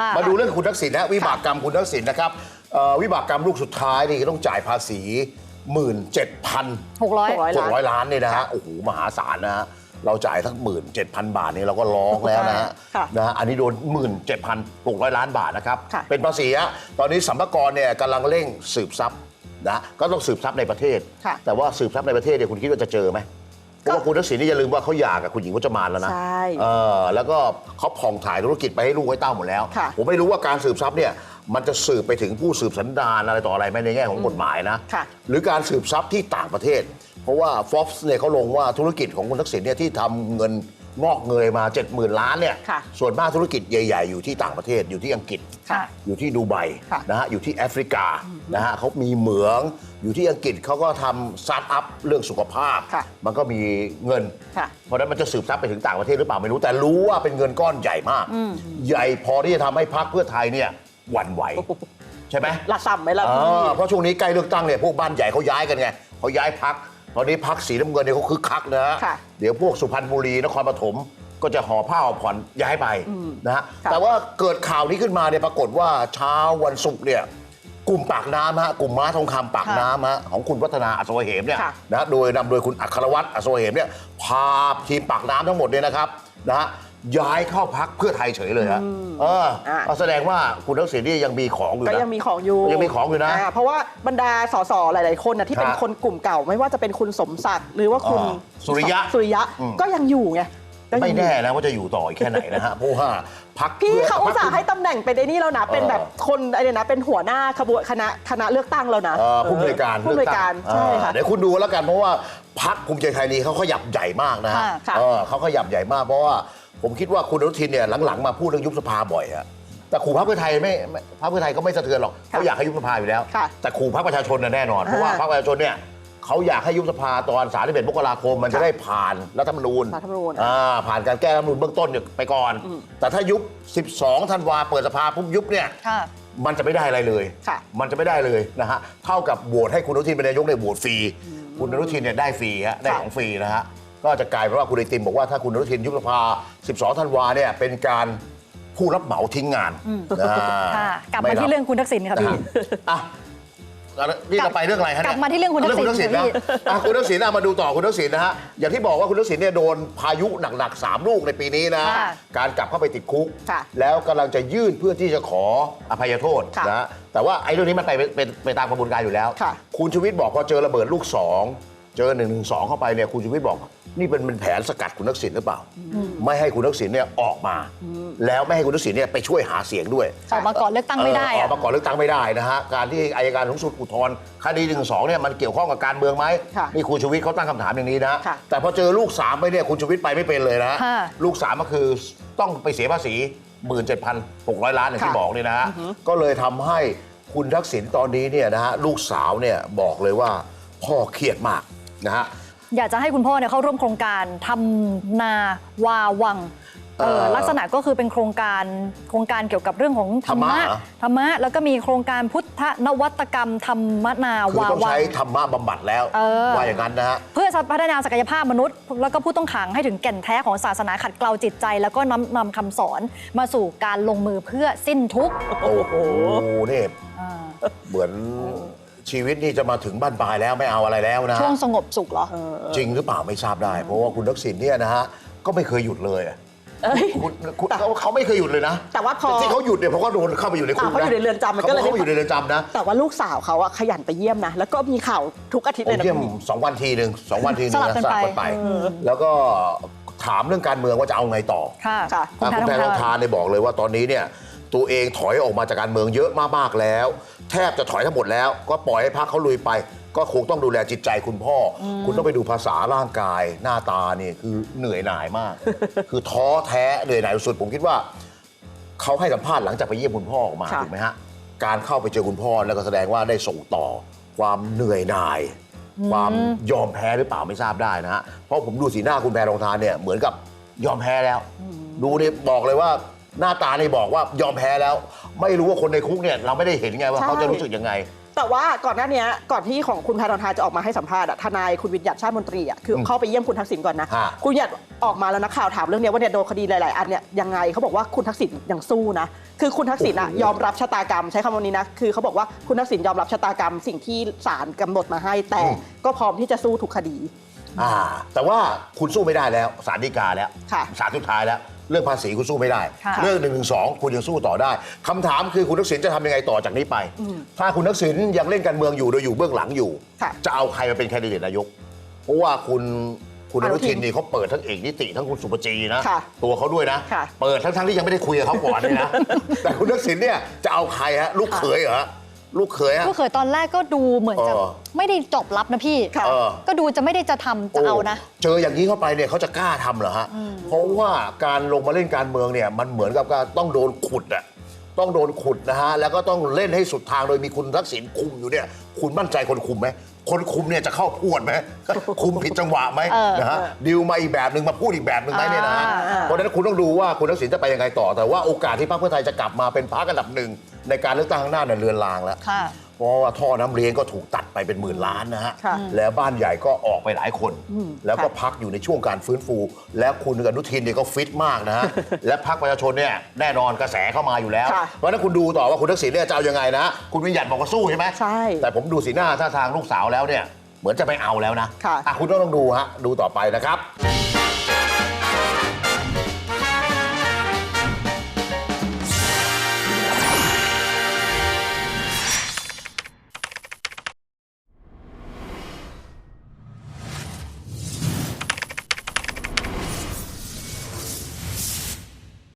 ค่ะมาดูเรื่องคุณทักษิณนะวิบากกรรมคุณทักษิณนะครับเอ่อวิบากกรรมลูกสุดท้ายนี่ก็ต้องจ่ายภาษี 17,000 หกร้อย 600 600 ล้านเนี่ยนะฮะโอ้โหมหาศาลนะฮะเราจ่ายทั้งหมื่นเจ็ดพันบาทนี่เราก็ร้องแล้วนะฮะค่ะนะฮะอันนี้โดนหมื่นเจ็ดพันหกร้อยล้านบาทนะครับ ค่ะ เป็นภาษีฮะตอนนี้สัมภากระเนี่ยกำลังเร่งสืบทรัพย์นะก็ต้องสืบทรัพย์ในประเทศ ค่ะ แต่ว่าสืบทรัพย์ในประเทศเนี่ยคุณคิดว่าจะเจอไหม เพราะว่าคุณทักษิณนี่อย่าลืมว่าเขาหย่ากับคุณหญิงวัชมานแล้วนะใช่เออแล้วก็เขาผ่องถ่ายธุรกิจไปให้ลูกให้เต้าหมดแล้ว ค่ะ ผมไม่รู้ว่าการสืบทรัพย์เนี่ยมันจะสืบไปถึงผู้สืบสันดานอะไรต่ออะไรไหมในแง่ของกฎหมายนะ ค่ะ หรือการสืบทรัพย์ที่ต่างประเทศ เพราะว่า Forbes เนี่ยเขาลงว่าธุรกิจของคุณทักษิณเนี่ยที่ทำเงินงอกเงยมา 70,000 ล้านเนี่ยค่ะ ส่วนมากธุรกิจใหญ่ ๆ อยู่ที่ต่างประเทศอยู่ที่อังกฤษ ค่ะ อยู่ที่ดูไบค่ะนะฮะอยู่ที่แอฟริกานะฮะเขามีเหมือง อยู่ที่อังกฤษเขาก็ทำสตาร์ทอัพเรื่องสุขภาพ ค่ะมันก็มีเงิน ค่ะเพราะฉะนั้นมันจะสืบทรัพย์ไปถึงต่างประเทศหรือเปล่าไม่รู้แต่รู้ว่าเป็นเงินก้อนใหญ่มากใหญ่พอที่จะทำให้พรรคเพื่อไทยเนี่ยหวั่นไหว ใช่ไหม ละซ้ำไหมล่ะเอพี่อเพราะช่วงนี้ใกล้เลือกตั้งเนี่ยพวกบ้านใหญ่เขาย้ายกันไงเขาย้ายพักตอนนี้พักสีน้ำเงินเนี่ยเขาคึกคักนะฮะค่ะเดี๋ยวพวกสุพรรณบุรีนครปฐมก็จะห่อผ้าห่อผ่อนย้ายไปนะฮะค่ะ แต่ว่าเกิดข่าวนี้ขึ้นมาเนี่ยปรากฏว่าเช้าวันศุกร์เนี่ย กลุ่มปากน้ำฮะกลุ่มม้าทองคำปากค่ะน้ำฮะของคุณวัฒนาอัศวเหมเนี่ยค่ะนะโดยนำโดยคุณอัครวัตรอัศวเหมเนี่ยพาทีมปากน้ำทั้งหมดเนี่ยนะครับนะฮะย้ายเข้าพักเพื่อไทยเฉยเลยฮะเอออะก็แสดงว่าคุณทักษิณนี่ยังมีของอยู่ก็นะยังมีของอยู่ยังมีของอยู่นะาเพราะว่าบรรดาสสหลาย ๆ คนนะที่เป็นครับคนกลุ่มเก่า ไม่ว่าจะเป็นคุณสมศักดิ์หรือว่าคุณอ่าสุริยะสุริยะอืมก็ยังอยู่ไงก็ยัง ไม่อยู่แน่นะว่าจะอยู่ต่ออีกแค่ไหนนะฮะเพราะว่าพักพี่เขาอุตส่าห์ให้ตำแหน่งเป็นไอ้นี่แล้วนะ เป็นแบบคนไอ้เนี่ยนะเป็นหัวหน้าขบวนคณะคณะเลือกตั้งแล้วนะผู้อำนวยการผู้อำนวยการเลือกตั้งใช่ค่ะอ่าเดี๋ยวคุณดูแล้วกันเพราะว่าพักภูมิใจไทยนี้เขาขยับใหญ่มากนะฮะค่ะค่ะเออเขาขยับใหญ่มากเพราะว่าผมคิดว่าคุณอนุทินเนี่ยหลังๆมาพูดเรื่องยุบสภาบ่อยอะแต่ขู่พรรคเพื่อไทยไม่ไม่พรรคเพื่อไทยก็ไม่สะเทือนหรอกเขาอยากให้ยุบสภาอยู่แล้วค่ะแต่ขู่พรรคประชาชนน่ะแน่นอนเพราะว่าอ่าพรรคประชาชนเนี่ย เขาอยากให้ยุบสภาตอน31มกราคมมันจะค่ะได้ผ่านรัฐธรรมนูญรัฐธรรมนูญ อ่าผ่านการแก้รัฐธรรมนูญเบื้องต้นเนี่ยไปก่อน แต่ถ้ายุบ 12 ธันวาเปิดสภาปุ๊บยุบเนี่ย ค่ะ มันจะไม่ได้อะไรเลย ค่ะ มันจะไม่ได้เลยนะฮะ เท่ากับโหวตให้คุณอนุทินเป็นนายกในยโหวตฟรี คุณอนุทินเนี่ยได้ฟรีฮะ ได้ของฟรีนะฮะ ก็จะกลายเป็นว่าคุณไอติมบอกว่าถ้าคุณอนุทินยุบสภา 12 ธันวาเนี่ยเป็นการผู้รับเหมาทิ้งงานนะค่ะ กลับมาที่เรื่องคุณทักษิณค่ะนะพี่ฮะอะ แล้วนี่เราไปเรื่องอะไรฮะเนี่ยกลับมาที่เรื่องคุณทักษิณเรื่องคุณทักษิณนะค่ะพี่อะคุณทักษิณอะมาดูต่อคุณทักษิณนะฮะอย่างที่บอกว่าคุณทักษิณเนี่ยโดนพายุหนักๆสามลูกในปีนี้นะค่ะการกลับเข้าไปติดคุกค่ะแล้วกำลังจะยื่นเพื่อที่จะขออภัยโทษค่ะนะฮะแต่ว่าไอ้เรื่องนี้มันไปเป็นไปตามกระบวนการอยู่แล้วค่ะคุณชูวิทย์บอกพอเจอระเบิดลูกสองเจอหนึ่งหนึ่งสองเข้าไปเนี่ยคุณชูวิทย์บอก นี่เป็นเป็นแผนสกัดคุณทักษิณหรือเปล่า ไม่ให้คุณทักษิณเนี่ยออกมา แล้วไม่ให้คุณทักษิณเนี่ยไปช่วยหาเสียงด้วยออกมาก่อนเลือกตั้งไม่ได้เออออะอกมาก่อนเลือกตั้งไม่ได้นะฮะการที่อายการสูงสุดอุทธรณ์คดีหนึ่งสองเนี่ยมันเกี่ยวข้องกับการเมืองไหมค่ะนี่คุณชูวิทย์เขาตั้งคำถามอย่างนี้นะค่ะแต่พอเจอลูกสามไปเนี่ยคุณชูวิทย์ไปไม่เป็นเลยนะค่ะลูกสามก็คือต้องไปเสียภาษี17,600 ล้านอย่างที่ค่ะบอกเนี่ยนะฮะก็เลยทำให้คุณทักษิณตอนนี้เนี่ยนะฮะลูกสาวเนี่ยบอกเลยว่าพ่อเครียดมากนะฮะ อยากจะให้คุณพ่อเนี่ยเข้าร่วมโครงการทำนาวาวังเออเออลักษณะก็คือเป็นโครงการโครงการเกี่ยวกับเรื่องของธรรมะ ธรรมะเหรอ ธรรมะ แล้วก็มีโครงการพุทธนวัตกรรมธรรมนาคือวาต้องวัง ใช้ธรรมะบำบัดแล้ว เออ ว่าอย่างนั้นนะฮะ เพื่อพัฒนาศักยภาพมนุษย์ แล้วก็ผู้ต้องขังให้ถึงแก่นแท้ของศาสนาขัดเกลาจิตใจ แล้วก็นำนำคำสอนมาสู่การลงมือเพื่อสิ้นทุกข์โอ้โหนี่อ่า เหมือน ชีวิตนี่จะมาถึงบ้านปลายแล้วไม่เอาอะไรแล้วนะฮะช่วงสงบสุขเหรอจริงหรือเปล่าไม่ทราบได้ เพราะว่าคุณทักษิณเนี่ยนะฮะก็ไม่เคยหยุดเลยอะเอ้ยคุณคุณเขาเขาไม่เคยหยุดเลยนะ แต่ว่าพอที่เขาหยุดเนี่ยเพราะเขาโดนเข้าไปอยู่ในคุกอ่าเขาอยู่ในเรือนจำมันก็เลยเขาอยู่ในเรือนจำนะ แต่ว่าลูกสาวเขาอะขยันไปเยี่ยมนะ แล้วก็มีข่าวทุกอาทิตย์ผเลมยนะเยี่ยมพี่สองวันทีหนึ่งสองวันทีหนึงสลับนะกันไปไป แล้วก็ถามเรื่องการเมืองว่าจะเอาไงต่อ ค่ะค่ะคุณอะแพคุณแพททอองงทาทานนเนี่ยบอกเลยว่าตอนนี้เนี่ย ตัวเองถอยออกมาจากการเมืองเยอะมากๆแล้ว แทบจะถอยทั้งหมดแล้ว ก็ปล่อยให้พักเขาลุยไป ก็คงต้องดูแลจิตใจคุณพ่ออคุณต้องไปดูภาษาร่างกาย หน้าตาเนี่ยคือเหนื่อยหน่ายมาก คือท้อแท้เหนื่อยหน่ายสุดๆผมคิดว่าเขาให้สัมภาษณ์หลังจากไปเยี่ยมคุณพ่อออกมาค่ะ ถูกไหมฮะการเข้าไปเจอคุณพ่อแล้วก็แสดงว่าได้ส่งต่อ ความเหนื่อยหน่าย ความยอมแพ้หรือเปล่าไม่ทราบได้นะฮะเพราะผมดูสีหน้าคุณแพรทองทานเนี่ยเหมือนกับยอมแพ้แล้ว ดูนี่บอกเลยว่า หน้าตานี่บอกว่ายอมแพ้แล้ว ไม่รู้ว่าคนในคุกเนี่ยเราไม่ได้เห็นไงว่าใช่เขาจะรู้สึกยังไง แต่ว่าก่อนหน้าเนี้ยก่อนที่ของคุณพาดอนทาจะออกมาให้สัมภาษณ์อะทนายคุณวิญญัติชาติมนตรีอะคืออมเข้าไปเยี่ยมคุณทักษิณก่อนนะ ฮะ คุณวิญญัติออกมาแล้วนักข่าวถามเรื่องเนี้ยว่าเนี่ยโดนคดีหลาย ๆ อันเนี่ยยังไงเขาบอกว่าคุณทักษิณยังสู้นะ คือคุณทักษิณอะยอมรับชะตากรรมใช้คำวันนี้นะคือเขาบอกว่าคุณทักษิณยอมรับชะตากรรม สิ่งที่ศาลกำหนดมาให้แต่ก็พร้อมที่จะสู้ทุกคดี อ่า แต่ว่าคุณสู้ไม่ได้แล้วศาลฎีกาแล้วค่ะ ศาลสุดท้ายแล้ว เรื่องภาษีคุณสู้ไม่ได้ ค่ะ เรื่องหนึ่งหนึ่งสองคุณยังสู้ต่อได้คำถามคือคุณทักษิณจะทำยังไงต่อจากนี้ไป ถ้าคุณทักษิณยังเล่นการเมืองอยู่โดยอยู่เบื้องหลังอยู่ ค่ะ จะเอาใครมาเป็นแคนดิเดตนายก เพราะว่าคุณคุณออนุนุทิทินนนี่เขาเปิดทั้งเอกนิติทั้งคุณสุปจีนะ ค่ะตัวเขาด้วยนะ ค่ะ เปิดทั้งทั้งๆที่ยังไม่ได้คุยกับเขาก่อนเลยนะ แต่คุณทักษิณเนี่ยจะเอาใครฮะลูกเขยเหรอ ลูกเขยฮะก็เคยตอนแรกก็ดูเหมือนจะเออ ไม่ได้จบลับนะพี่ ค่ะ เออ ก็ดูจะไม่ได้จะทำจะเอานะ โเจออย่างนี้เข้าไปเนี่ยเขาจะกล้าทำเหรอฮะ เพราะว่าการลงมาเล่นการเมืองเนี่ยมันเหมือนกับการต้องโดนขุดอะต้องโดนขุดนะฮะ แล้วก็ต้องเล่นให้สุดทางโดยมีคุณทักษิณคุมอยู่เนี่ย คุณมั่นใจคนคุมไหม คนคุมเนี่ยจะเข้าพวดไหม คุมผิดจังหวะไหมเออนะฮะดิวมาอีกแบบหนึ่งมาพูดอีกแบบหนึ่งไหมเนี่ยนะฮะอ่า เพราะฉะนั้นคุณต้องดูว่าคุณทักษิณจะไปยังไงต่อ แต่ว่าโอกาสที่พรรคเพื่อไทยจะกลับมาเป็นพรรคอันดับหนึ่งในการเลือกตั้งข้างหน้าเนี่ยเรือนรางแล้ว ค่ะ เพราะว่าท่อน้ำเลี้ยงก็ถูกตัดไปเป็นหมื่นล้านนะฮะ ค่ะแล้วบ้านใหญ่ก็ออกไปหลายคนอืมแล้วก็ค่ะพักอยู่ในช่วงการฟื้นฟู แล้วคุณอนุทินเนี่ยก็ฟิตมากนะฮะ และพักประชาชนเนี่ยแน่นอนกระแสเข้ามาอยู่แล้ว ค่ะเพราะฉะนั้นคุณดูต่อว่าคุณทักษิณเนี่ยจะเอายังไงนะ คุณวิญญัติบอกว่าสู้ใช่ไหมใช่แต่ผมดูสีหน้าท่าทางลูกสาวแล้วเนี่ยเหมือนจะไม่เอาแล้วนะค่ะ อะคุณต้องต้องดูฮะดูต่อไปนะครับ